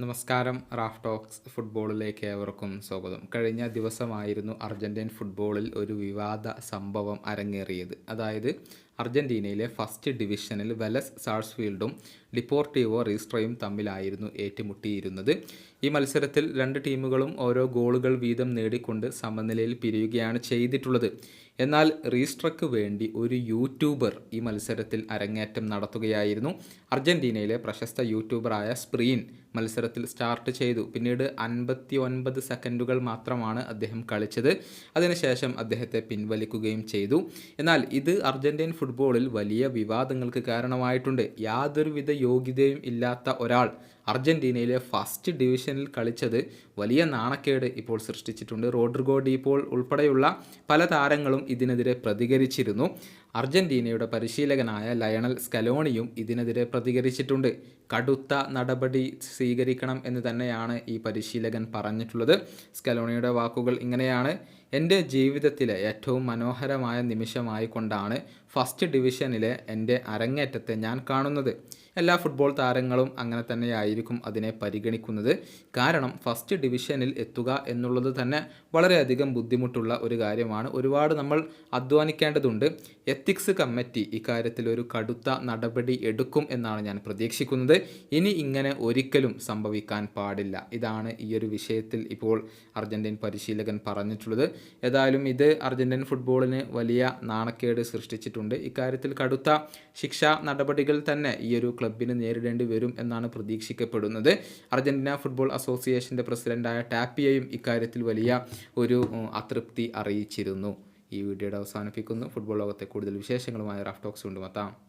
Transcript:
നമസ്കാരം Raf talks ഫുട്ബോളിലേക്ക് ഏവർക്കും സ്വാഗതം. കഴിഞ്ഞ ദിവസമായിരുന്നു അർജന്റീൻ ഫുട്ബോളിൽ ഒരു വിവാദ സംഭവം അരങ്ങേറിയത്. അതായത് അർജന്റീനയിലെ ഫസ്റ്റ് ഡിവിഷനിൽ വെലസ് സാഴ്സ്ഫീൽഡും ഡിപ്പോർട്ടീവോ റീസ്ട്രയും തമ്മിലായിരുന്നു ഏറ്റുമുട്ടിയിരുന്നത്. ഈ മത്സരത്തിൽ രണ്ട് ടീമുകളും ഓരോ ഗോളുകൾ വീതം നേടിക്കൊണ്ട് സമനിലയിൽ പിരിയുകയാണ് ചെയ്തിട്ടുള്ളത്. എന്നാൽ റീസ്ട്രക്ക് വേണ്ടി ഒരു യൂട്യൂബർ ഈ മത്സരത്തിൽ അരങ്ങേറ്റം നടത്തുകയായിരുന്നു. അർജന്റീനയിലെ പ്രശസ്ത യൂട്യൂബറായ സ്പ്രീൻ മത്സരത്തിൽ സ്റ്റാർട്ട് ചെയ്തു. പിന്നീട് അൻപത്തി ഒൻപത് സെക്കൻഡുകൾ മാത്രമാണ് അദ്ദേഹം കളിച്ചത്. അതിനുശേഷം അദ്ദേഹത്തെ പിൻവലിക്കുകയും ചെയ്തു. എന്നാൽ ഇത് അർജന്റീൻ ഫുട്ബോളിൽ വലിയ വിവാദങ്ങൾക്ക് കാരണമായിട്ടുണ്ട്. യാതൊരുവിധ യോഗ്യതയും ഇല്ലാത്ത ഒരാൾ അർജന്റീനയിലെ ഫസ്റ്റ് ഡിവിഷനിൽ കളിച്ചത് വലിയ നാണക്കേട് ഇപ്പോൾ സൃഷ്ടിച്ചിട്ടുണ്ട്. റോഡ്രിഗോ ഡീപോൾ ഉൾപ്പെടെയുള്ള പല താരങ്ങളും ഇതിനെതിരെ പ്രതികരിച്ചിരുന്നു. അർജന്റീനയുടെ പരിശീലകനായ ലയണൽ സ്കലോണിയും ഇതിനെതിരെ പ്രതികരിച്ചിട്ടുണ്ട്. കടുത്ത നടപടി സ്വീകരിക്കണം എന്ന് തന്നെയാണ് ഈ പരിശീലകൻ പറഞ്ഞിട്ടുള്ളത്. സ്കലോണിയുടെ വാക്കുകൾ ഇങ്ങനെയാണ്. എന്റെ ജീവിതത്തിലെ ഏറ്റവും മനോഹരമായ നിമിഷമായി കൊണ്ടാണ് ഫസ്റ്റ് ഡിവിഷനിലെ എന്റെ അരങ്ങേറ്റത്തെ ഞാൻ കാണുന്നത്. എല്ലാ ഫുട്ബോൾ താരങ്ങളും അങ്ങനെ തന്നെയായിരിക്കും അതിനെ പരിഗണിക്കുന്നത്. കാരണം ഫസ്റ്റ് ഡിവിഷനിൽ എത്തുക എന്നുള്ളത് തന്നെ വളരെയധികം ബുദ്ധിമുട്ടുള്ള ഒരു കാര്യമാണ്. ഒരുപാട് നമ്മൾ അധ്വാനിക്കേണ്ടതുണ്ട്. എത്തിക്സ് കമ്മിറ്റി ഇക്കാര്യത്തിൽ ഒരു കടുത്ത നടപടി എടുക്കും എന്നാണ് ഞാൻ പ്രതീക്ഷിക്കുന്നത്. ഇനി ഇങ്ങനെ ഒരിക്കലും സംഭവിക്കാൻ പാടില്ല. ഇതാണ് ഈ ഒരു വിഷയത്തിൽ ഇപ്പോൾ അർജന്റീൻ പരിശീലകൻ പറഞ്ഞിട്ടുള്ളത്. ഏതായാലും ഇത് അർജന്റീൻ ഫുട്ബോളിന് വലിയ നാണക്കേട് സൃഷ്ടിച്ചിട്ടുണ്ട്. ഇക്കാര്യത്തിൽ കടുത്ത ശിക്ഷാ നടപടികൾ തന്നെ ഈയൊരു ഒരു ക്ലബിന് നേരിടേണ്ടി വരും എന്നാണ് പ്രതീക്ഷിക്കപ്പെടുന്നത്. അർജന്റീന ഫുട്ബോൾ അസോസിയേഷന്റെ പ്രസിഡന്റായ ടാപ്പിയയും ഇക്കാര്യത്തിൽ വലിയ ഒരു അതൃപ്തി അറിയിച്ചിരുന്നു. ഈ വീഡിയോയുടെ അവസാനിപ്പിക്കുന്നു. ഫുട്ബോൾ ലോകത്തെ കൂടുതൽ വിശേഷങ്ങളുമായി റാഫ്റ്റോക്സ് കൊണ്ടുമെത്താം